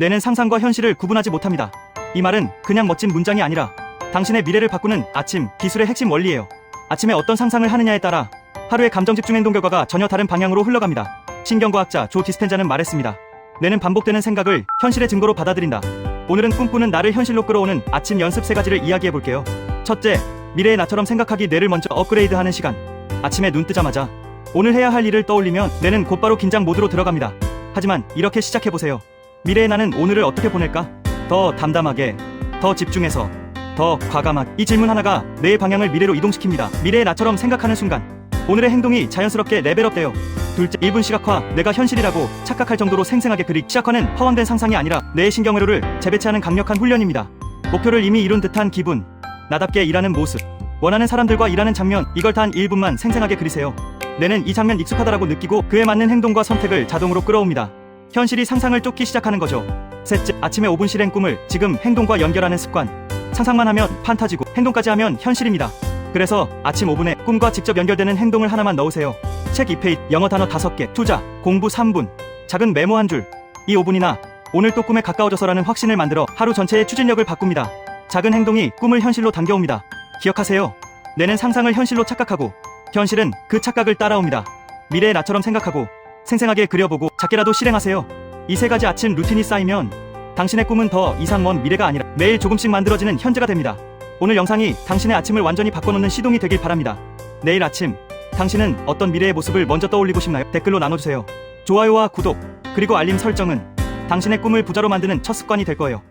뇌는 상상과 현실을 구분하지 못합니다. 이 말은 그냥 멋진 문장이 아니라 당신의 미래를 바꾸는 아침 기술의 핵심 원리예요. 아침에 어떤 상상을 하느냐에 따라 하루의 감정 집중 행동 결과가 전혀 다른 방향으로 흘러갑니다. 신경과학자 조 디스펜자는 말했습니다. 뇌는 반복되는 생각을 현실의 증거로 받아들인다. 오늘은 꿈꾸는 나를 현실로 끌어오는 아침 연습 세 가지를 이야기해 볼게요. 첫째, 미래의 나처럼 생각하기 뇌를 먼저 업그레이드하는 시간. 아침에 눈 뜨자마자 오늘 해야 할 일을 떠올리면 뇌는 곧바로 긴장 모드로 들어갑니다. 하지만 이렇게 시작해 보세요. 미래의 나는 오늘을 어떻게 보낼까? 더 담담하게, 더 집중해서, 더 과감하게. 이 질문 하나가 뇌의 방향을 미래로 이동시킵니다. 미래의 나처럼 생각하는 순간 오늘의 행동이 자연스럽게 레벨업돼요. 둘째, 1분 시각화, 내가 현실이라고 착각할 정도로 생생하게 그리 시각화는 허황된 상상이 아니라 뇌의 신경회로를 재배치하는 강력한 훈련입니다. 목표를 이미 이룬 듯한 기분, 나답게 일하는 모습, 원하는 사람들과 일하는 장면, 이걸 단 1분만 생생하게 그리세요. 뇌는 이 장면 익숙하다라고 느끼고 그에 맞는 행동과 선택을 자동으로 끌어옵니다. 현실이 상상을 쫓기 시작하는 거죠. 셋째, 아침에 5분 실행 꿈을 지금 행동과 연결하는 습관. 상상만 하면 판타지고 행동까지 하면 현실입니다. 그래서 아침 5분에 꿈과 직접 연결되는 행동을 하나만 넣으세요. 책 2페이지, 영어 단어 5개, 투자, 공부 3분, 작은 메모 한 줄. 이 5분이나 오늘 또 꿈에 가까워져서라는 확신을 만들어 하루 전체의 추진력을 바꿉니다. 작은 행동이 꿈을 현실로 당겨옵니다. 기억하세요. 뇌는 상상을 현실로 착각하고 현실은 그 착각을 따라옵니다. 미래의 나처럼 생각하고 생생하게 그려보고 작게라도 실행하세요. 이 세 가지 아침 루틴이 쌓이면 당신의 꿈은 더 이상 먼 미래가 아니라 매일 조금씩 만들어지는 현재가 됩니다. 오늘 영상이 당신의 아침을 완전히 바꿔놓는 시동이 되길 바랍니다. 내일 아침 당신은 어떤 미래의 모습을 먼저 떠올리고 싶나요? 댓글로 나눠주세요. 좋아요와 구독 그리고 알림 설정은 당신의 꿈을 부자로 만드는 첫 습관이 될 거예요.